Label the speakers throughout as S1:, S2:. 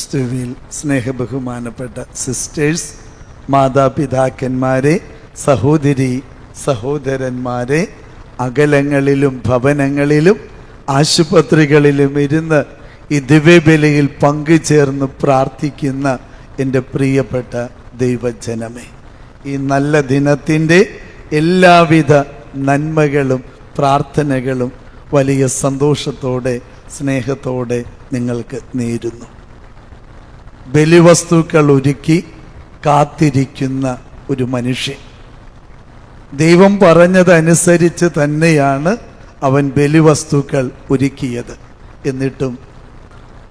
S1: ക്രിസ്തുവിൽ സ്നേഹബഹുമാനപ്പെട്ട സിസ്റ്റേഴ്സ് മാതാപിതാക്കന്മാരെ സഹോദരി സഹോദരന്മാരെ അകലങ്ങളിലും ഭവനങ്ങളിലും ആശുപത്രികളിലും ഇരുന്ന് ഈ ദിവ്യബലിയിൽ പങ്കുചേർന്ന് പ്രാർത്ഥിക്കുന്ന എന്റെ പ്രിയപ്പെട്ട ദൈവജനമേ ഈ നല്ല ദിനത്തിന്റെ എല്ലാവിധ നന്മകളും പ്രാർത്ഥനകളും വലിയ സന്തോഷത്തോടെ സ്നേഹത്തോടെ നിങ്ങൾക്ക് നേരുന്നു. ബലിവസ്തുക്കൾ ഒരുക്കി കാത്തിരിക്കുന്ന ഒരു മനുഷ്യൻ. ദൈവം പറഞ്ഞതനുസരിച്ച് തന്നെയാണ് അവൻ ബലിവസ്തുക്കൾ ഒരുക്കിയത്. എന്നിട്ടും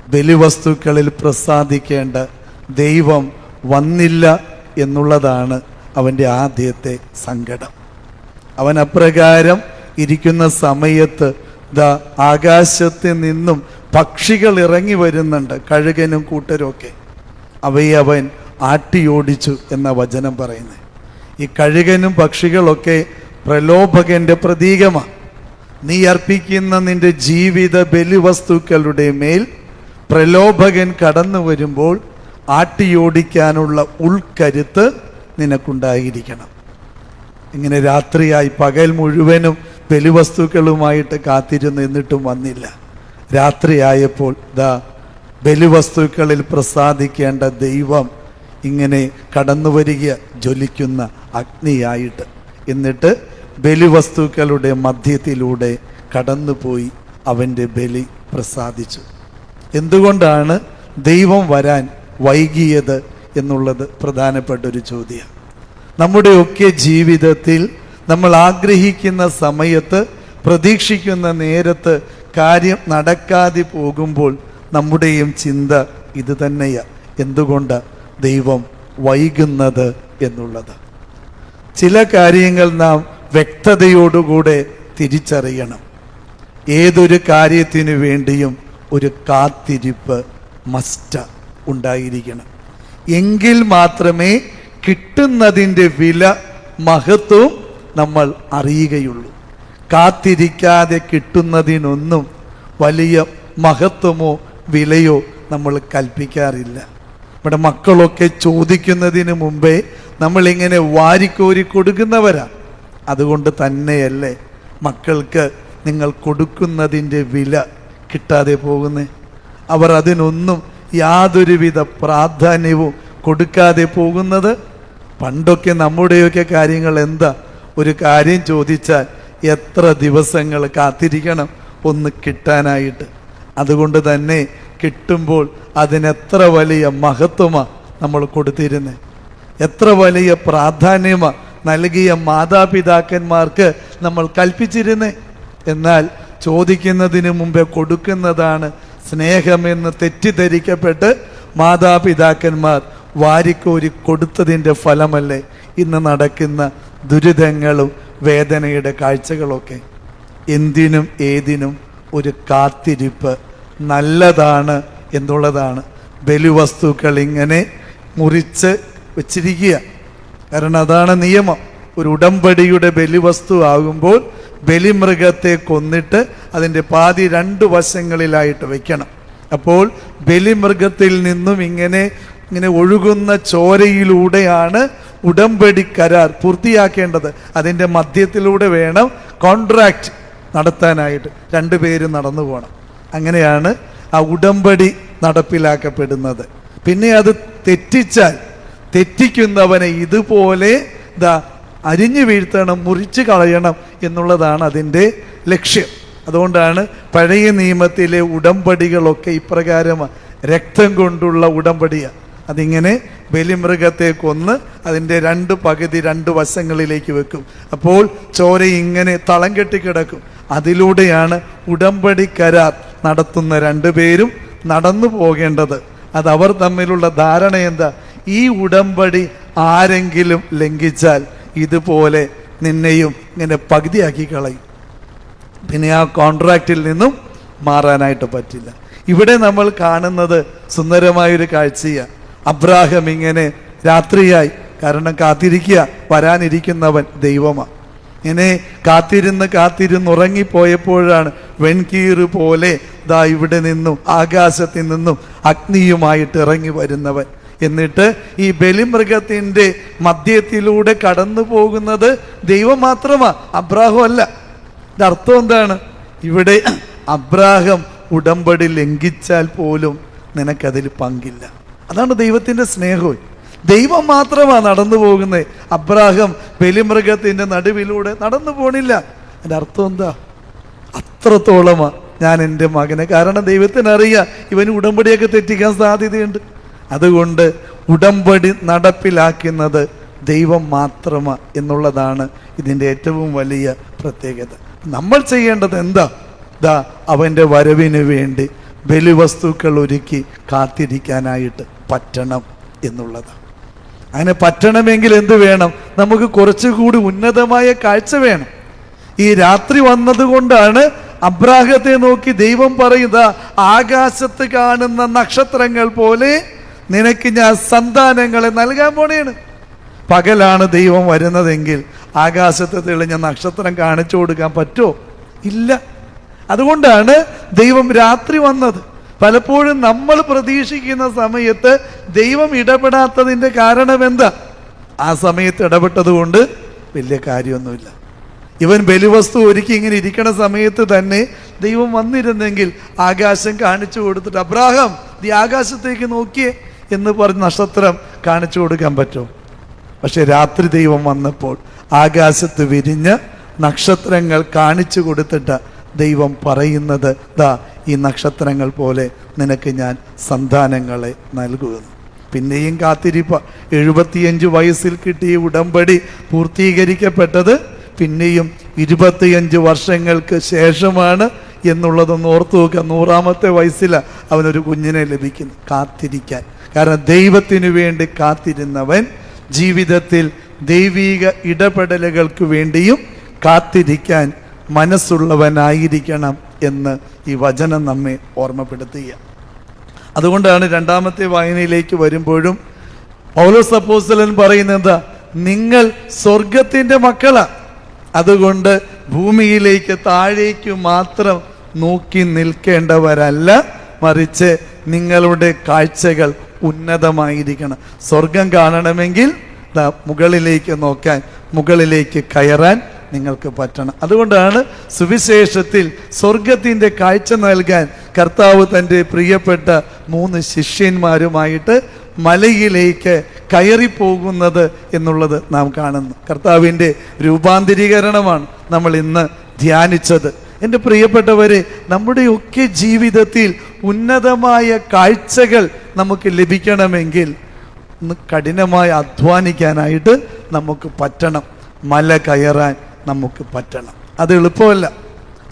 S1: ബലിവസ്തുക്കളിൽ പ്രസാദിക്കേണ്ട ദൈവം വന്നില്ല എന്നുള്ളതാണ് അവന്റെ ആദ്യത്തെ സങ്കടം. അവൻ അപ്രകാരം ഇരിക്കുന്ന സമയത്ത് ദാ ആകാശത്തിൽ നിന്നും പക്ഷികൾ ഇറങ്ങി വരുന്നുണ്ട് കഴുകനും കൂട്ടരുമൊക്കെ. അവയെ അവൻ ആട്ടിയോടിച്ചു എന്ന വചനം പറയുന്നത് ഈ കഴുകനും പക്ഷികളൊക്കെ പ്രലോഭകന്റെ പ്രതീകമാണ് നീ അർപ്പിക്കുന്ന നിന്റെ ജീവിത ബലിവസ്തുക്കളുടെ മേൽ പ്രലോഭകൻ കടന്നു വരുമ്പോൾ ആട്ടിയോടിക്കാനുള്ള ഉൾക്കരുത്ത് നിനക്കുണ്ടായിരിക്കണം. ഇങ്ങനെ രാത്രിയായി പകൽ മുഴുവനും ബലിവസ്തുക്കളുമായിട്ട് കാത്തിരുന്ന് എന്നിട്ടും വന്നില്ല. രാത്രിയായപ്പോൾ ദാ ബലിവസ്തുക്കളിൽ പ്രസാദിക്കേണ്ട ദൈവം ഇങ്ങനെ കടന്നു വരിക ജ്വലിക്കുന്ന അഗ്നിയായിട്ട്. എന്നിട്ട് ബലിവസ്തുക്കളുടെ മധ്യത്തിലൂടെ കടന്നുപോയി അവന്റെ ബലി പ്രസാദിച്ചു. എന്തുകൊണ്ടാണ് ദൈവം വരാൻ വൈകിയത് എന്നുള്ളത് പ്രധാനപ്പെട്ട ഒരു ചോദ്യമാണ് നമ്മുടെയൊക്കെ ജീവിതത്തിൽ നമ്മൾ ആഗ്രഹിക്കുന്ന സമയത്ത് പ്രതീക്ഷിക്കുന്ന നേരത്ത് കാര്യം നടക്കാതെ പോകുമ്പോൾ നമ്മുടെയും ചിന്ത ഇത് തന്നെയാണ് എന്തുകൊണ്ട് ദൈവം വൈകുന്നത് എന്നുള്ളത്? ചില കാര്യങ്ങൾ നാം വ്യക്തതയോടുകൂടെ തിരിച്ചറിയണം. ഏതൊരു കാര്യത്തിനു വേണ്ടിയും ഒരു കാത്തിരിപ്പ് മസ്റ്റ ഉണ്ടായിരിക്കണം. എങ്കിൽ മാത്രമേ കിട്ടുന്നതിന്റെ വില മഹത്വവും നമ്മൾ അറിയുകയുള്ളൂ. കാത്തിരിക്കാതെ കിട്ടുന്നതിനൊന്നും വലിയ മഹത്വമോ വിലയോ നമ്മൾ കൽപ്പിക്കാറില്ല. നമ്മുടെ മക്കളൊക്കെ ചോദിക്കുന്നതിന് മുമ്പേ നമ്മളിങ്ങനെ വാരിക്കോരി കൊടുക്കുന്നവരാ. അതുകൊണ്ട് തന്നെയല്ലേ മക്കൾക്ക് നിങ്ങൾ കൊടുക്കുന്നതിന്റെ വില കിട്ടാതെ പോകുന്നേ. അവർ അതിനൊന്നും യാതൊരുവിധ പ്രാധാന്യവും കൊടുക്കാതെ പോകുന്നത്? പണ്ടൊക്കെ നമ്മുടെയൊക്കെ കാര്യങ്ങൾ എന്താ? ഒരു കാര്യം ചോദിച്ചാൽ എത്ര ദിവസങ്ങൾ കാത്തിരിക്കണം ഒന്ന് കിട്ടാനായിട്ട്. അതുകൊണ്ട് തന്നെ കിട്ടുമ്പോൾ അതിനെത്ര വലിയ മഹത്വമാണ് നമ്മൾ കൊടുത്തിരുന്നത് എത്ര വലിയ പ്രാധാന്യമാണ് നൽകിയ മാതാപിതാക്കന്മാർക്ക് നമ്മൾ കൽപ്പിച്ചിരുന്നേ. എന്നാൽ ചോദിക്കുന്നതിന് മുമ്പേ കൊടുക്കുന്നതാണ് സ്നേഹമെന്ന് തെറ്റിദ്ധരിക്കപ്പെട്ട് മാതാപിതാക്കന്മാർ വാരിക്കോരി കൊടുത്തതിന്റെ ഫലമല്ലേ? ഇന്ന് നടക്കുന്ന ദുരിതങ്ങളും വേദനയുടെ കാഴ്ചകളൊക്കെ. എന്തിനും ഏതിനും ഒരു കാത്തിരിപ്പ് നല്ലതാണ് എന്നുള്ളതാണ്. ബലിവസ്തുക്കൾ ഇങ്ങനെ മുറിച്ച് വച്ചിരിക്കുക. കാരണം അതാണ് നിയമം. ഒരു ഉടമ്പടിയുടെ ബലിവസ്തു ആകുമ്പോൾ ബലിമൃഗത്തെ കൊന്നിട്ട് അതിന്റെ പാതി രണ്ട് വശങ്ങളിലായിട്ട് വയ്ക്കണം അപ്പോൾ ബലിമൃഗത്തിൽ നിന്നും ഇങ്ങനെ ഇങ്ങനെ ഒഴുകുന്ന ചോരയിലൂടെയാണ് ഉടമ്പടി കരാർ പൂർത്തിയാക്കേണ്ടത്. അതിന്റെ മധ്യത്തിലൂടെ വേണം കോൺട്രാക്റ്റ് നടത്താനായിട്ട്. രണ്ടുപേരും നടന്നു പോകണം. അങ്ങനെയാണ് ആ ഉടമ്പടി നടപ്പിലാക്കപ്പെടുന്നത്. പിന്നെ അത് തെറ്റിച്ചാൽ തെറ്റിക്കുന്നവനെ ഇതുപോലെ ദാ അരിഞ്ഞു വീഴ്ത്തണം മുറിച്ച് കളയണം എന്നുള്ളതാണ് അതിന്റെ ലക്ഷ്യം. അതുകൊണ്ടാണ് പഴയ നിയമത്തിലെ ഉടമ്പടികളൊക്കെ ഇപ്രകാരം രക്തം കൊണ്ടുള്ള ഉടമ്പടിയാണ് അതിങ്ങനെ ബലിമൃഗത്തെ കൊന്ന് അതിന്റെ രണ്ട് പകുതി രണ്ട് വശങ്ങളിലേക്ക് വെക്കും. അപ്പോൾ ചോര ഇങ്ങനെ തളം കെട്ടിക്കിടക്കും അതിലൂടെയാണ് ഉടമ്പടി കരാർ. നടത്തുന്ന രണ്ടുപേരും നടന്നു പോകേണ്ടത്. അത് അവർ തമ്മിലുള്ള ധാരണ എന്താ? ഈ ഉടമ്പടി ആരെങ്കിലും ലംഘിച്ചാൽ ഇതുപോലെ നിന്നെയും ഇങ്ങനെ പകുതിയാക്കി കളയും. പിന്നെ ആ കോൺട്രാക്റ്റിൽ നിന്നും മാറാനായിട്ട് പറ്റില്ല. ഇവിടെ നമ്മൾ കാണുന്നത് സുന്ദരമായൊരു കാഴ്ചയാണ് അബ്രാഹം ഇങ്ങനെ രാത്രിയായി കാരണം കാത്തിരിക്കുക വരാനിരിക്കുന്നവൻ ദൈവമാണ് ഇങ്ങനെ കാത്തിരുന്ന് കാത്തിരുന്ന് ഉറങ്ങിപ്പോയപ്പോഴാണ് വെൺകീറ് പോലെ ദാ ഇവിടെ നിന്നും ആകാശത്തിൽ നിന്നും അഗ്നിയുമായിട്ട് ഇറങ്ങി വരുന്നവൻ. എന്നിട്ട് ഈ ബലിമൃഗത്തിന്റെ മധ്യത്തിലൂടെ കടന്നു പോകുന്നത് ദൈവം മാത്രമാ അബ്രാഹം അല്ല. അർത്ഥം എന്താണ്? ഇവിടെ അബ്രാഹം ഉടമ്പടി ലംഘിച്ചാൽ പോലും നിനക്കതിൽ പങ്കില്ല. അതാണ് ദൈവത്തിന്റെ സ്നേഹവും ദൈവം മാത്രമാണ് നടന്നു പോകുന്നത് അബ്രാഹം ബലിമൃഗത്തിന്റെ നടുവിലൂടെ നടന്നു പോണില്ല. അതിന്റെ അർത്ഥം എന്താ? അത്രത്തോളമാണ് ഞാൻ എന്റെ മകനെ. കാരണം ദൈവത്തിന് അറിയാം ഇവന് ഉടമ്പടിയൊക്കെ തെറ്റിക്കാൻ സാധ്യതയുണ്ട്. അതുകൊണ്ട് ഉടമ്പടി നടപ്പിലാക്കുന്നത് ദൈവം മാത്രമാണ് എന്നുള്ളതാണ് ഇതിന്റെ ഏറ്റവും വലിയ പ്രത്യേകത. നമ്മൾ ചെയ്യേണ്ടത് എന്താ? ദാ അവന്റെ വരവിന് വേണ്ടി ബലിവസ്തുക്കൾ ഒരുക്കി കാത്തിരിക്കാനായിട്ട് പറ്റണം എന്നുള്ളതാണ്. അങ്ങനെ പറ്റണമെങ്കിൽ എന്ത് വേണം? നമുക്ക് കുറച്ചുകൂടി ഉന്നതമായ കാഴ്ച വേണം. ഈ രാത്രി വന്നതുകൊണ്ടാണ് അബ്രാഹത്തെ നോക്കി ദൈവം പറയുന്ന ആകാശത്ത് കാണുന്ന നക്ഷത്രങ്ങൾ പോലെ നിനക്ക് ഞാൻ സന്താനങ്ങളെ നൽകാൻ പോണേണ്. പകലാണ് ദൈവം വരുന്നതെങ്കിൽ ആകാശത്ത് തെളിഞ്ഞ നക്ഷത്രം കാണിച്ചു കൊടുക്കാൻ പറ്റുമോ? ഇല്ല. അതുകൊണ്ടാണ് ദൈവം രാത്രി വന്നത്. പലപ്പോഴും നമ്മൾ പ്രതീക്ഷിക്കുന്ന സമയത്ത് ദൈവം ഇടപെടാത്തതിന്റെ കാരണം എന്താ? ആ സമയത്ത് ഇടപെട്ടത് കൊണ്ട് വലിയ കാര്യമൊന്നുമില്ല. ഇവൻ ബലിവസ്തു ഒരുക്കി ഇങ്ങനെ ഇരിക്കണ സമയത്ത് തന്നെ ദൈവം വന്നിരുന്നെങ്കിൽ ആകാശം കാണിച്ചു കൊടുത്തിട്ട് അബ്രാഹം ഈ ആകാശത്തേക്ക് നോക്കിയേ എന്ന് പറഞ്ഞ് നക്ഷത്രം കാണിച്ചു കൊടുക്കാൻ പറ്റും. പക്ഷെ രാത്രി ദൈവം വന്നപ്പോൾ ആകാശത്ത് വിരിഞ്ഞ് നക്ഷത്രങ്ങൾ കാണിച്ചു കൊടുത്തിട്ട് ദൈവം പറയുന്നത് ദാ ഈ നക്ഷത്രങ്ങൾ പോലെ നിനക്ക് ഞാൻ സന്താനങ്ങളെ നൽകുമെന്ന് പിന്നെയും കാത്തിരിപ്പ. എഴുപത്തിയഞ്ച് വയസ്സിൽ കിട്ടിയ ഉടമ്പടി പൂർത്തീകരിക്കപ്പെട്ടത് പിന്നെയും ഇരുപത്തിയഞ്ച് വർഷങ്ങൾക്ക് ശേഷമാണ് എന്നുള്ളതൊന്ന് ഓർത്തു നോക്കുക. നൂറാമത്തെ വയസ്സിലാണ് അവനൊരു കുഞ്ഞിനെ ലഭിക്കുന്നു. കാത്തിരിക്കാൻ. കാരണം ദൈവത്തിനു വേണ്ടി കാത്തിരുന്നവൻ ജീവിതത്തിൽ ദൈവീക ഇടപെടലുകൾക്ക് വേണ്ടിയും കാത്തിരിക്കാൻ മനസ്സുള്ളവനായിരിക്കണം. എന്ന് ഈ വചനം നമ്മെ ഓർമ്മപ്പെടുത്തുക. അതുകൊണ്ടാണ് രണ്ടാമത്തെ വായനയിലേക്ക് വരുമ്പോഴും പൗലോസ് അപ്പോസ്തലൻ പറയുന്നത് നിങ്ങൾ സ്വർഗത്തിന്റെ മക്കളാണ് അതുകൊണ്ട് ഭൂമിയിലേക്ക് താഴേക്ക് മാത്രം നോക്കി നിൽക്കേണ്ടവരല്ല. മറിച്ച് നിങ്ങളുടെ കാഴ്ചകൾ ഉന്നതമായിരിക്കണം. സ്വർഗം കാണണമെങ്കിൽ മുകളിലേക്ക് നോക്കാൻ മുകളിലേക്ക് കയറാൻ നിങ്ങൾക്ക് പറ്റണം. അതുകൊണ്ടാണ് സുവിശേഷത്തിൽ സ്വർഗത്തിന്റെ കാഴ്ച നൽകാൻ കർത്താവ് തന്റെ പ്രിയപ്പെട്ട മൂന്ന് ശിഷ്യന്മാരുമായിട്ട് മലയിലേക്ക് കയറിപ്പോകുന്നത് എന്നുള്ളത് നാം കാണുന്നു. കർത്താവിന്റെ രൂപാന്തരീകരണമാണ് നമ്മൾ ഇന്ന് ധ്യാനിച്ചത്. എന്റെ പ്രിയപ്പെട്ടവരെ നമ്മുടെയൊക്കെ ജീവിതത്തിൽ ഉന്നതമായ കാഴ്ചകൾ നമുക്ക് ലഭിക്കണമെങ്കിൽ കഠിനമായി അധ്വാനിക്കാനായിട്ട് നമുക്ക് പറ്റണം. മല കയറാൻ. നമുക്ക് പറ്റണം. അത് എളുപ്പമല്ല.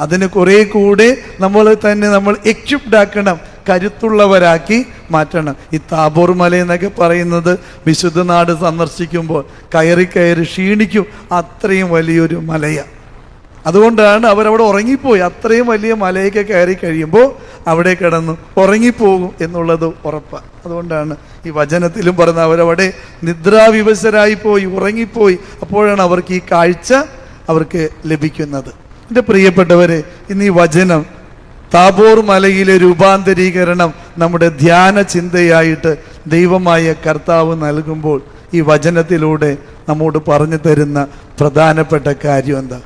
S1: അതിന് കുറേ കൂടെ നമ്മൾ തന്നെ നമ്മൾ എക്യുപ്ഡ് ആക്കണം. കരുത്തുള്ളവരാക്കി മാറ്റണം. ഈ താബോർ മല എന്നൊക്കെ പറയുന്നത് വിശുദ്ധ നാട് സന്ദർശിക്കുമ്പോൾ കയറി കയറി ക്ഷീണിക്കും. അത്രയും വലിയൊരു മലയാണ് അതുകൊണ്ടാണ് അവരവിടെ ഉറങ്ങിപ്പോയി. അത്രയും വലിയ മലയൊക്കെ കയറി കഴിയുമ്പോൾ അവിടെ കിടന്നു ഉറങ്ങിപ്പോകും എന്നുള്ളത് ഉറപ്പാണ് അതുകൊണ്ടാണ് ഈ വചനത്തിലും പറഞ്ഞ അവരവിടെ നിദ്രാവിവശരായി പോയി ഉറങ്ങിപ്പോയി. അപ്പോഴാണ് അവർക്ക് ഈ കാഴ്ച അവർക്ക് ലഭിക്കുന്നത്. എന്റെ പ്രിയപ്പെട്ടവരെ ഇന്ന് ഈ വചനം താബോർ മലയിലെ രൂപാന്തരീകരണം നമ്മുടെ ധ്യാന ചിന്തയായിട്ട് ദൈവമായ കർത്താവ് നൽകുമ്പോൾ ഈ വചനത്തിലൂടെ നമ്മോട് പറഞ്ഞു തരുന്ന പ്രധാനപ്പെട്ട കാര്യം എന്താ?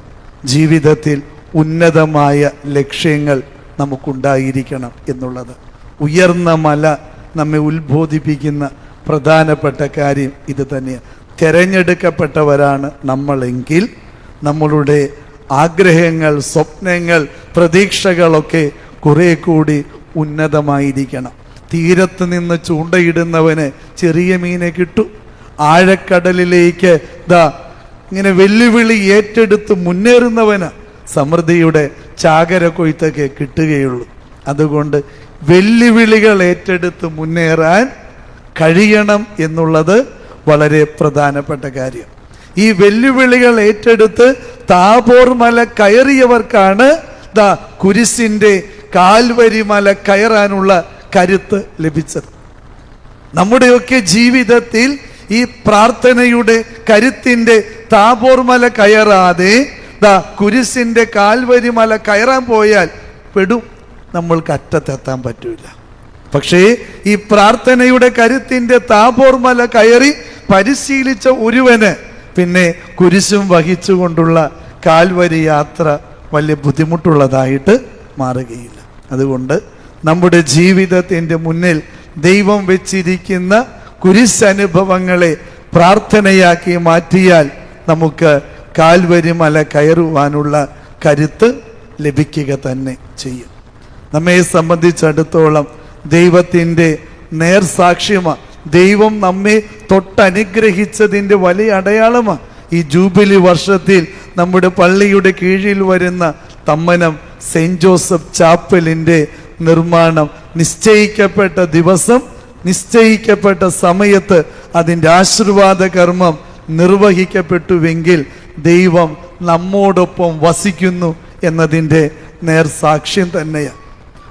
S1: ജീവിതത്തിൽ ഉന്നതമായ ലക്ഷ്യങ്ങൾ നമുക്കുണ്ടായിരിക്കണം എന്നുള്ളത്. ഉയർന്ന മല നമ്മെ ഉത്ബോധിപ്പിക്കുന്ന പ്രധാനപ്പെട്ട കാര്യം ഇത് തന്നെയാണ്. തിരഞ്ഞെടുക്കപ്പെട്ടവരാണ് നമ്മളെങ്കിൽ നമ്മളുടെ ആഗ്രഹങ്ങൾ സ്വപ്നങ്ങൾ പ്രതീക്ഷകളൊക്കെ കുറെ കൂടി ഉന്നതമായിരിക്കണം. തീരത്ത് നിന്ന് ചൂണ്ടയിടുന്നവന് ചെറിയ മീനെ കിട്ടും. ആഴക്കടലിലേക്ക് ദാ ഇങ്ങനെ വെല്ലുവിളി ഏറ്റെടുത്ത് മുന്നേറുന്നവന് സമൃദ്ധിയുടെ ചാകര കൊയ്ത്തൊക്കെ കിട്ടുകയുള്ളൂ. അതുകൊണ്ട് വെല്ലുവിളികൾ ഏറ്റെടുത്ത് മുന്നേറാൻ കഴിയണം എന്നുള്ളത് വളരെ പ്രധാനപ്പെട്ട കാര്യം. ഈ വെല്ലുവിളികൾ ഏറ്റെടുത്ത് താപോർ മല കയറിയവർക്കാണ് ദാ കുരിശിന്റെ കാൽവരി മല കയറാനുള്ള കരുത്ത് ലഭിച്ചത്. നമ്മുടെയൊക്കെ ജീവിതത്തിൽ ഈ പ്രാർത്ഥനയുടെ കരുത്തിന്റെ താപോർ മല കയറാതെ ദാ കുരിശിന്റെ കാൽവരി മല കയറാൻ പോയാൽ പെടും. നമ്മൾക്ക് അറ്റത്തെത്താൻ പറ്റൂല. പക്ഷേ ഈ പ്രാർത്ഥനയുടെ കരുത്തിന്റെ താപോർമല കയറി പരിശീലിച്ച ഒരുവന് പിന്നെ കുരിശും വഹിച്ചുകൊണ്ടുള്ള കാൽവരി യാത്ര വലിയ ബുദ്ധിമുട്ടുള്ളതായിട്ട് മാറുകയില്ല. അതുകൊണ്ട് നമ്മുടെ ജീവിതത്തിന്റെ മുന്നിൽ ദൈവം വെച്ചിരിക്കുന്ന കുരിശനുഭവങ്ങളെ പ്രാർത്ഥനയാക്കി മാറ്റിയാൽ നമുക്ക് കാൽവരി മല കയറുവാനുള്ള കരുത്ത് ലഭിക്കുക തന്നെ ചെയ്യും. നമ്മെ സംബന്ധിച്ചിടത്തോളം ദൈവത്തിന്റെ നേർസാക്ഷ്യമാണ് ദൈവം നമ്മെ തൊട്ടനുഗ്രഹിച്ചതിന്റെ വലിയ അടയാളമാണ് ഈ ജൂബിലി വർഷത്തിൽ നമ്മുടെ പള്ളിയുടെ കീഴിൽ വരുന്ന തമ്മനം സെയിന്റ് ജോസഫ് ചാപ്പലിന്റെ നിർമ്മാണം. നിശ്ചയിക്കപ്പെട്ട ദിവസം നിശ്ചയിക്കപ്പെട്ട സമയത്ത് അതിന്റെ ആശീർവാദ കർമ്മം നിർവഹിക്കപ്പെട്ടുവെങ്കിൽ ദൈവം നമ്മോടൊപ്പം വസിക്കുന്നു എന്നതിന്റെ നേർ സാക്ഷ്യം തന്നെയാണ്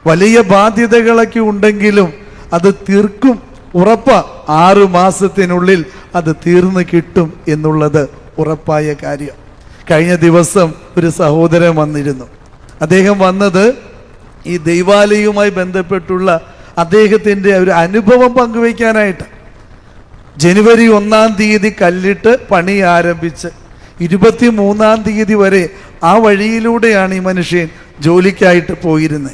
S1: വലിയ ബാധ്യതകളൊക്കെ ഉണ്ടെങ്കിലും അത് തീർക്കും. ഉറപ്പ ആറു മാസത്തിനുള്ളിൽ അത് തീർന്നു കിട്ടും എന്നുള്ളത് ഉറപ്പായ കാര്യം. കഴിഞ്ഞ ദിവസം ഒരു സഹോദരൻ വന്നിരുന്നു. അദ്ദേഹം വന്നത് ഈ ദൈവാലയവുമായി ബന്ധപ്പെട്ടുള്ള അദ്ദേഹത്തിന്റെ ഒരു അനുഭവം പങ്കുവയ്ക്കാനായിട്ട്. ജനുവരി ഒന്നാം തീയതി കല്ലിട്ട് പണി ആരംഭിച്ച് ഇരുപത്തി മൂന്നാം തീയതി വരെ ആ വഴിയിലൂടെയാണ് ഈ മനുഷ്യൻ ജോലിക്കായിട്ട് പോയിരുന്നത്.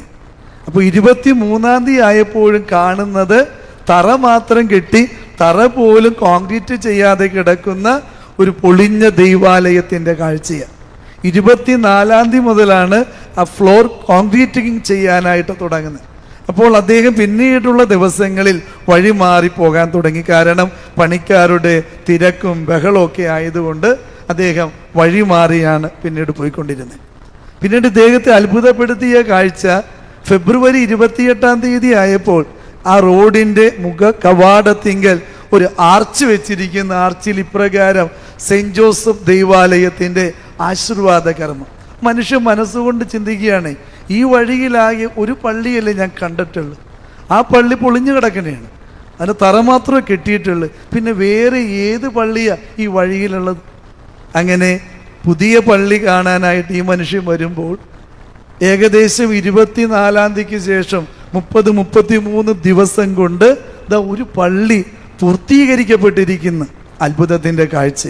S1: അപ്പോൾ ഇരുപത്തി മൂന്നാം തീയതി ആയപ്പോഴും കാണുന്നത് തറ മാത്രം കെട്ടി തറ പോലും കോൺക്രീറ്റ് ചെയ്യാതെ കിടക്കുന്ന ഒരു പൊളിഞ്ഞ ദൈവാലയത്തിന്റെ കാഴ്ചയാണ്. ഇരുപത്തിനാലാം തീയതി മുതലാണ് ആ ഫ്ലോർ കോൺക്രീറ്റിംഗ് ചെയ്യാനായിട്ട് തുടങ്ങുന്നത്. അപ്പോൾ അദ്ദേഹം പിന്നീടുള്ള ദിവസങ്ങളിൽ വഴി മാറി പോകാൻ തുടങ്ങി. കാരണം പണിക്കാരുടെ തിരക്കും ബഹളമൊക്കെ ആയതുകൊണ്ട് അദ്ദേഹം വഴി മാറിയാണ് പിന്നീട് പോയിക്കൊണ്ടിരുന്നത്. പിന്നീട് ഇദ്ദേഹത്തെ അത്ഭുതപ്പെടുത്തിയ കാഴ്ച ഫെബ്രുവരി ഇരുപത്തിയെട്ടാം തീയതി ആയപ്പോൾ ആ റോഡിന്റെ മുഖ കവാടത്തിങ്കൽ ഒരു ആർച്ച് വെച്ചിരിക്കുന്ന ആർച്ചിൽ ഇപ്രകാരം സെന്റ് ജോസഫ് ദൈവാലയത്തിന്റെ ആശീർവാദ കർമ്മം. മനുഷ്യൻ മനസ്സുകൊണ്ട് ചിന്തിക്കുകയാണ് ഈ വഴിയിലാകെ ഒരു പള്ളിയല്ലേ ഞാൻ കണ്ടിട്ടുള്ളൂ. ആ പള്ളി പൊളിഞ്ഞു കിടക്കണേണ്. അതിന് തറ മാത്രമേ കെട്ടിയിട്ടുള്ളൂ. പിന്നെ വേറെ ഏത് പള്ളിയാണ് ഈ വഴിയിലുള്ളത്? അങ്ങനെ പുതിയ പള്ളി കാണാനായിട്ട് ഈ മനുഷ്യൻ വരുമ്പോൾ ഏകദേശം ഇരുപത്തിനാലാം തീയതിക്ക് ശേഷം മുപ്പത് മുപ്പത്തി മൂന്ന് ദിവസം കൊണ്ട് ദാ ഒരു പള്ളി പൂർത്തീകരിക്കപ്പെട്ടിരിക്കുന്ന. അത്ഭുതത്തിന്റെ കാഴ്ച.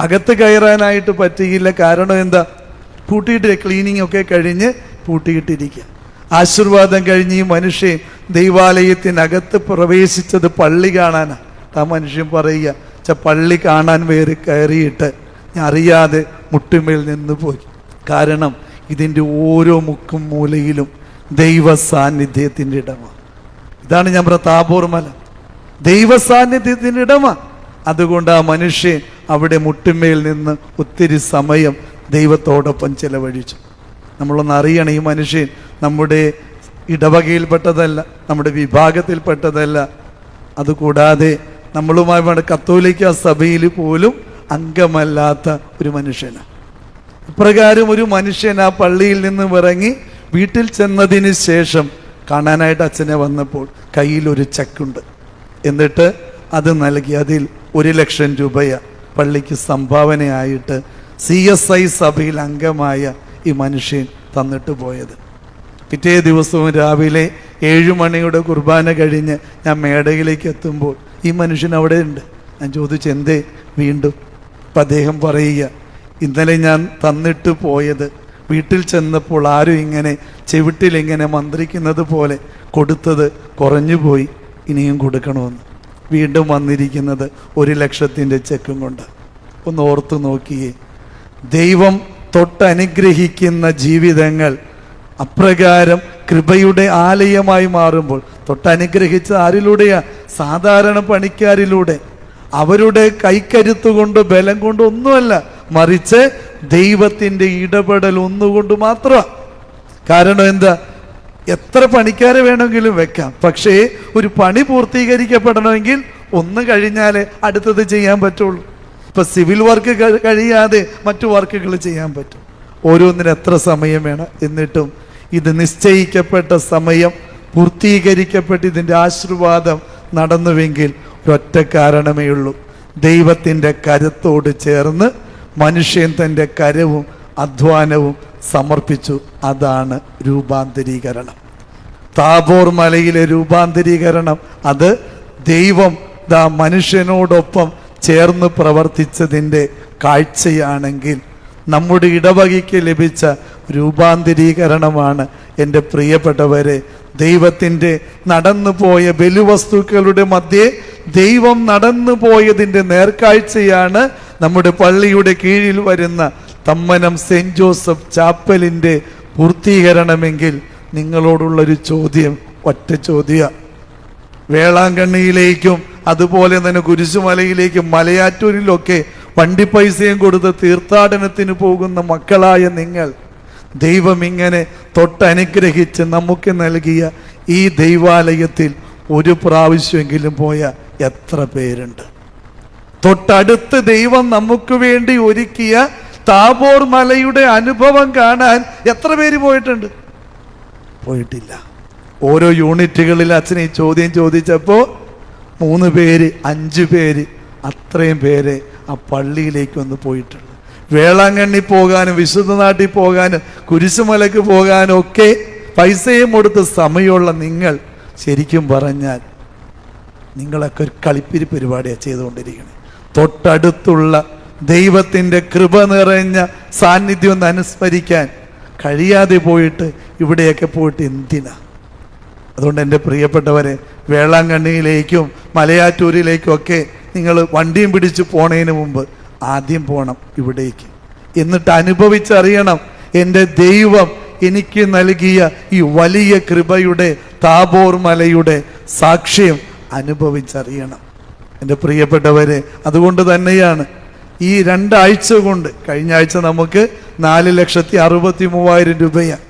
S1: അകത്ത് കയറാനായിട്ട് പറ്റിയില്ല. കാരണം എന്താ? പൂട്ടിയിട്ട് ക്ലീനിങ് ഒക്കെ കഴിഞ്ഞ് പൂട്ടിയിട്ടിരിക്കുക ആശീർവാദം കഴിഞ്ഞ് ഈ മനുഷ്യൻ ദൈവാലയത്തിനകത്ത് പ്രവേശിച്ചത് പള്ളി കാണാനാണ് ആ മനുഷ്യൻ പറയുക ച പള്ളി കാണാൻ വേറെ കയറിയിട്ട് ഞാൻ അറിയാതെ മുട്ടുമേൽ നിന്ന് പോയി. കാരണം ഇതിന്റെ ഓരോ മുക്കും മൂലയിലും ദൈവ സാന്നിധ്യത്തിന്റെ ഇടമാണ് ഇതാണ് ഞാൻ പറഞ്ഞ താബോർ മല. ദൈവ സാന്നിധ്യത്തിന്റെ ഇടമ. അതുകൊണ്ട് ആ മനുഷ്യൻ അവിടെ മുട്ടുമേൽ നിന്ന് ഒത്തിരി സമയം ദൈവത്തോടൊപ്പം ചെലവഴിച്ചു. നമ്മളൊന്ന് അറിയണം ഈ മനുഷ്യൻ നമ്മുടെ ഇടവകയിൽപ്പെട്ടതല്ല നമ്മുടെ വിഭാഗത്തിൽപ്പെട്ടതല്ല. അതുകൂടാതെ നമ്മളുമായി വേണ്ട കത്തോലിക്ക സഭയിൽ പോലും അംഗമല്ലാത്ത ഒരു മനുഷ്യനാണ്. ഇപ്രകാരം ഒരു മനുഷ്യൻ ആ പള്ളിയിൽ നിന്ന് ഇറങ്ങി വീട്ടിൽ ചെന്നതിന് ശേഷം കാണാനായിട്ട് അച്ഛനെ വന്നപ്പോൾ കയ്യിൽ ഒരു ചെക്കുണ്ട്. എന്നിട്ട് അത് നൽകി. അതിൽ ഒരു ലക്ഷം രൂപയ പള്ളിക്ക് സംഭാവനയായിട്ട് സി എസ് ഐ സഭയിൽ അംഗമായ ഈ മനുഷ്യൻ തന്നിട്ട് പോയത്. പിറ്റേ ദിവസവും രാവിലെ ഏഴു മണിയുടെ കുർബാന കഴിഞ്ഞ് ഞാൻ മേടയിലേക്ക് എത്തുമ്പോൾ ഈ മനുഷ്യൻ അവിടെ ഉണ്ട്. ഞാൻ ചോദിച്ചു എന്തേ? വീണ്ടും അപ്പം അദ്ദേഹം പറയുക ഇന്നലെ ഞാൻ തന്നിട്ട് പോയത് വീട്ടിൽ ചെന്നപ്പോൾ ആരും ഇങ്ങനെ ചെവിട്ടിൽ ഇങ്ങനെ മന്ത്രിക്കുന്നത് പോലെ കൊടുത്തത് കുറഞ്ഞുപോയി ഇനിയും കൊടുക്കണമെന്ന്. വീണ്ടും വന്നിരിക്കുന്നത് ഒരു ലക്ഷത്തിന്റെ ചെക്കും കൊണ്ട്. ഒന്ന് ഓർത്തു നോക്കിയേ. ദൈവം തൊട്ടനുഗ്രഹിക്കുന്ന ജീവിതങ്ങൾ അപ്രകാരം കൃപയുടെ ആലയമായി മാറുമ്പോൾ തൊട്ടനുഗ്രഹിച്ച ആരിലൂടെയാ? സാധാരണ പണിക്കാരിലൂടെ. അവരുടെ കൈക്കരുത്ത് കൊണ്ട് ബലം കൊണ്ട് ഒന്നുമല്ല മറിച്ച് ദൈവത്തിന്റെ ഇടപെടൽ ഒന്നുകൊണ്ട് മാത്രമാണ് കാരണം എന്താ? എത്ര പണിക്കാരെ വേണമെങ്കിലും വെക്കാം. പക്ഷേ ഒരു പണി പൂർത്തീകരിക്കപ്പെടണമെങ്കിൽ ഒന്ന് കഴിഞ്ഞാലേ അടുത്തത് ചെയ്യാൻ പറ്റുള്ളൂ. ഇപ്പൊ സിവിൽ വർക്ക് കഴിയാതെ മറ്റു വർക്കുകൾ ചെയ്യാൻ പറ്റും. ഓരോന്നിന് എത്ര സമയം വേണം? എന്നിട്ടും ഇത് നിശ്ചയിക്കപ്പെട്ട സമയം പൂർത്തീകരിക്കപ്പെട്ട് ഇതിന്റെ ആശീർവാദം നടന്നുവെങ്കിൽ ഒറ്റ കാരണമേ ഉള്ളൂ. ദൈവത്തിന്റെ കരുത്തോട് ചേർന്ന് മനുഷ്യൻ തന്റെ കരവും അധ്വാനവും സമർപ്പിച്ചു. അതാണ് രൂപാന്തരീകരണം. താബോർ മലയിലെ രൂപാന്തരീകരണം. അത് ദൈവം ദാ മനുഷ്യനോടൊപ്പം ചേർന്ന് പ്രവർത്തിച്ചതിന്റെ കാഴ്ചയാണെങ്കിൽ നമ്മുടെ ഇടവകയ്ക്ക് ലഭിച്ച രൂപാന്തരീകരണമാണ് എന്റെ പ്രിയപ്പെട്ടവരെ. ദൈവത്തിന്റെ നടന്നുപോയ ബലിവസ്തുക്കളുടെ മധ്യേ ദൈവം നടന്നു പോയതിന്റെ നേർക്കാഴ്ചയാണ് നമ്മുടെ പള്ളിയുടെ കീഴിൽ വരുന്ന തമ്മനം സെന്റ് ജോസഫ് ചാപ്പലിന്റെ പൂർത്തീകരണമെങ്കിൽ നിങ്ങളോടുള്ളൊരു ചോദ്യം ഒറ്റ ചോദ്യ. വേളാങ്കണ്ണിയിലേക്കും അതുപോലെ തന്നെ കുരിശുമലയിലേക്കും മലയാറ്റൂരിലൊക്കെ വണ്ടി പൈസയും കൊടുത്ത് തീർത്ഥാടനത്തിന് പോകുന്ന മക്കളായ നിങ്ങൾ ദൈവം ഇങ്ങനെ തൊട്ടനുഗ്രഹിച്ച് നമുക്ക് നൽകിയ ഈ ദൈവാലയത്തിൽ ഒരു പ്രാവശ്യമെങ്കിലും പോയ എത്ര പേരുണ്ട്? തൊട്ടടുത്ത് ദൈവം നമുക്ക് വേണ്ടി ഒരുക്കിയ താബോർ മലയുടെ അനുഭവം കാണാൻ എത്ര പേര് പോയിട്ടുണ്ട്? പോയിട്ടില്ല. ഓരോ യൂണിറ്റുകളിൽ അച്ഛൻ ഈ ചോദ്യം ചോദിച്ചപ്പോൾ മൂന്ന് പേര് അഞ്ച് പേര് അത്രയും പേര് ആ പള്ളിയിലേക്ക് ഒന്ന് പോയിട്ടുണ്ട്. വേളാങ്കണ്ണി പോകാനും വിശുദ്ധ നാട്ടിൽ പോകാനും കുരിശുമലക്ക് പോകാനും ഒക്കെ പൈസയും കൊടുത്ത് സമയമുള്ള നിങ്ങൾ ശരിക്കും പറഞ്ഞാൽ നിങ്ങളൊക്കെ ഒരു കളിപ്പിരി പരിപാടിയാണ് ചെയ്തുകൊണ്ടിരിക്കുന്നത് തൊട്ടടുത്തുള്ള ദൈവത്തിന്റെ കൃപ നിറഞ്ഞ സാന്നിധ്യം ഒന്ന് അനുസ്മരിക്കാൻ കഴിയാതെ പോയിട്ട് ഇവിടെയൊക്കെ പോയിട്ട് എന്തിനാ? അതുകൊണ്ട് എന്റെ പ്രിയപ്പെട്ടവരെ വേളാങ്കണ്ണിയിലേക്കും മലയാറ്റൂരിലേക്കും ഒക്കെ നിങ്ങൾ വണ്ടിയും പിടിച്ച് പോണതിന് മുമ്പ് ആദ്യം പോകണം ഇവിടേക്ക്. എന്നിട്ട് അനുഭവിച്ചറിയണം എന്റെ ദൈവം എനിക്ക് നൽകിയ ഈ വലിയ കൃപയുടെ താബോർ മലയുടെ സാക്ഷ്യം അനുഭവിച്ചറിയണം. എന്റെ പ്രിയപ്പെട്ടവരെ അതുകൊണ്ട് തന്നെയാണ് ഈ രണ്ടാഴ്ച കൊണ്ട് കഴിഞ്ഞ ആഴ്ച നമുക്ക് നാല് ലക്ഷത്തി അറുപത്തി മൂവായിരം രൂപയാണ്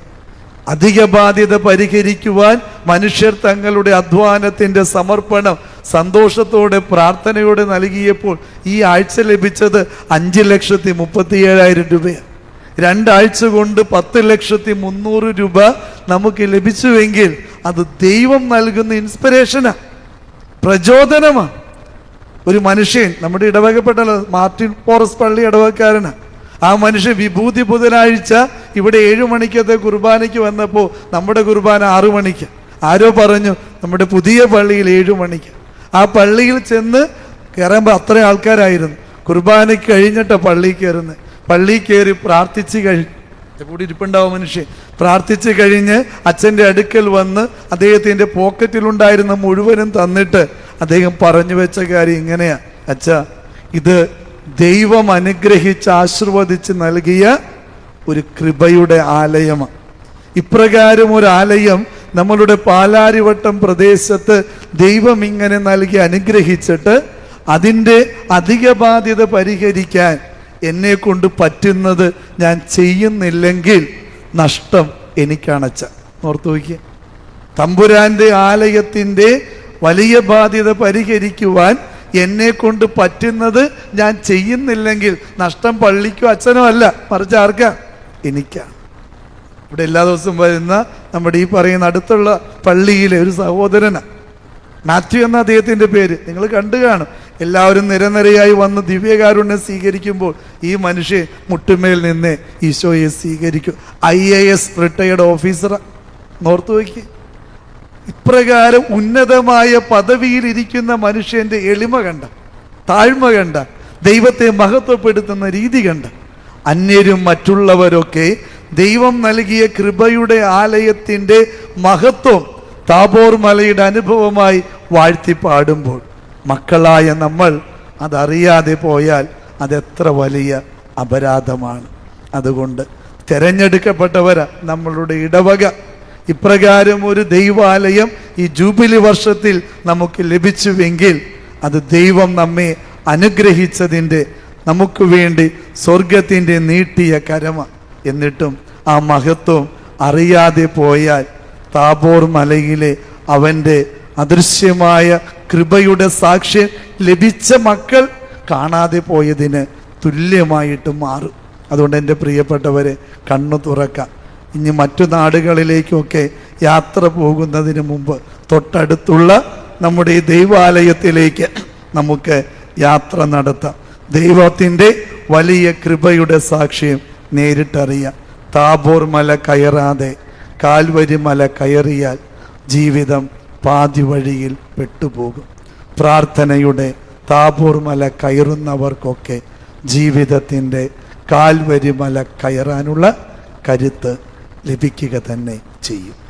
S1: അധിക ബാധ്യത പരിഹരിക്കുവാൻ മനുഷ്യർ തങ്ങളുടെ അധ്വാനത്തിന്റെ സമർപ്പണം സന്തോഷത്തോടെ പ്രാർത്ഥനയോടെ നൽകിയപ്പോൾ ഈ ആഴ്ച ലഭിച്ചത് അഞ്ച് ലക്ഷത്തി മുപ്പത്തി ഏഴായിരം രൂപയാണ് രണ്ടാഴ്ച കൊണ്ട് പത്ത് ലക്ഷത്തി മുന്നൂറ് രൂപ നമുക്ക് ലഭിച്ചുവെങ്കിൽ അത് ദൈവം നൽകുന്ന ഇൻസ്പിറേഷനാണ് പ്രചോദനമാണ് ഒരു മനുഷ്യൻ നമ്മുടെ ഇടവകപ്പെട്ട മാർട്ടിൻ പോറസ് പള്ളി ഇടവകക്കാരനാണ് ആ മനുഷ്യൻ വിഭൂതി ബുധനാഴ്ച ഇവിടെ ഏഴു മണിക്കത്തെ കുർബാനയ്ക്ക് വന്നപ്പോൾ നമ്മുടെ കുർബാന ആറു മണിക്ക്. ആരോ പറഞ്ഞു നമ്മുടെ പുതിയ പള്ളിയിൽ ഏഴു മണിക്ക്. ആ പള്ളിയിൽ ചെന്ന് കയറുമ്പോൾ അത്ര ആൾക്കാരായിരുന്നു. കുർബാനയ്ക്ക് കഴിഞ്ഞിട്ട് പള്ളിയിൽ കയറുന്നത് പള്ളിയിൽ കയറി പ്രാർത്ഥിച്ച് കഴിഞ്ഞു കൂടി ഇരിപ്പുണ്ടാവും മനുഷ്യൻ. പ്രാർത്ഥിച്ച് കഴിഞ്ഞ് അച്ഛന്റെ അടുക്കൽ വന്ന് അദ്ദേഹത്തിന്റെ പോക്കറ്റിലുണ്ടായിരുന്ന മുഴുവനും തന്നിട്ട് അദ്ദേഹം പറഞ്ഞു വെച്ച കാര്യം ഇങ്ങനെയാ. അച്ഛ ഇത് ദൈവം അനുഗ്രഹിച്ച് ആശീർവദിച്ച് നൽകിയ ഒരു കൃപയുടെ ആലയമാണ് ഇപ്രകാരം ഒരു ആലയം നമ്മളുടെ പാലാരിവട്ടം പ്രദേശത്ത് ദൈവം ഇങ്ങനെ നൽകി അനുഗ്രഹിച്ചിട്ട് അതിന്റെ അധിക ബാധ്യത പരിഹരിക്കാൻ എന്നെ കൊണ്ട് പറ്റുന്നത് ഞാൻ ചെയ്യുന്നില്ലെങ്കിൽ നഷ്ടം എനിക്കാണച്ച ഓർത്തു നോക്കിയ തമ്പുരാന്റെ ആലയത്തിന്റെ വലിയ ബാധ്യത പരിഹരിക്കുവാൻ എന്നെ കൊണ്ട് പറ്റുന്നത് ഞാൻ ചെയ്യുന്നില്ലെങ്കിൽ നഷ്ടം പള്ളിക്കോ അച്ഛനോ അല്ല മറിച്ച് ആർക്കാ? എനിക്കാണ് ഇവിടെ എല്ലാ ദിവസവും വരുന്ന നമ്മുടെ ഈ പറയുന്ന അടുത്തുള്ള പള്ളിയിലെ ഒരു സഹോദരനാണ് മാത്യു എന്ന അദ്ദേഹത്തിന്റെ പേര്. നിങ്ങൾ കണ്ടു കാണും. എല്ലാവരും നിരനിരയായി വന്ന് ദിവ്യകാരുണ്യം സ്വീകരിക്കുമ്പോൾ ഈ മനുഷ്യൻ മുട്ടുമേൽ നിന്ന് ഈശോയെ സ്വീകരിക്കും. I A S retired officer north വയ്ക്കുക ഇപ്രകാരം ഉന്നതമായ പദവിയിലിരിക്കുന്ന മനുഷ്യന്റെ എളിമ കണ്ട താഴ്മ കണ്ട ദൈവത്തെ മഹത്വപ്പെടുത്തുന്ന രീതി കണ്ട അന്യരും മറ്റുള്ളവരൊക്കെ ദൈവം നൽകിയ കൃപയുടെ ആലയത്തിന്റെ മഹത്വം താബോർ മലയുടെ അനുഭവമായി വാഴ്ത്തി പാടുമ്പോൾ മക്കളായ നമ്മൾ അതറിയാതെ പോയാൽ അതെത്ര വലിയ അപരാധമാണ്. അതുകൊണ്ട് തിരഞ്ഞെടുക്കപ്പെട്ടവരാ നമ്മളുടെ ഇടവക. ഇപ്രകാരം ഒരു ദൈവാലയം ഈ ജൂബിലി വർഷത്തിൽ നമുക്ക് ലഭിച്ചുവെങ്കിൽ അത് ദൈവം നമ്മെ അനുഗ്രഹിച്ചതിന്റെ നമുക്ക് വേണ്ടി സ്വർഗത്തിന്റെ നീട്ടിയ കരമ എന്നിട്ടും ആ മഹത്വം അറിയാതെ പോയാൽ താബോർ മലയിലെ അവന്റെ അദൃശ്യമായ കൃപയുടെ സാക്ഷ്യം ലഭിച്ച മക്കൾ കാണാതെ പോയതിന് തുല്യമായിട്ട് മാറും. അതുകൊണ്ട് എന്റെ പ്രിയപ്പെട്ടവരെ കണ്ണു തുറക്കാം. ഇനി മറ്റു നാടുകളിലേക്കൊക്കെ യാത്ര പോകുന്നതിന് മുമ്പ് തൊട്ടടുത്തുള്ള നമ്മുടെ ഈ ദൈവാലയത്തിലേക്ക് നമുക്ക് യാത്ര നടത്താം. ദൈവത്തിന്റെ വലിയ കൃപയുടെ സാക്ഷ്യം നേരിട്ടറിയാം. താബോർ മല കയറാതെ കാൽവരി മല കയറിയാൽ ജീവിതം പാതി വഴിയിൽ പെട്ടുപോകും. പ്രാർത്ഥനയുടെ താബോർ മല കയറുന്നവർക്കൊക്കെ ജീവിതത്തിന്റെ കാൽവരി മല കയറാനുള്ള കരുത്ത് ലഭിക്കുക തന്നെ ചെയ്യും.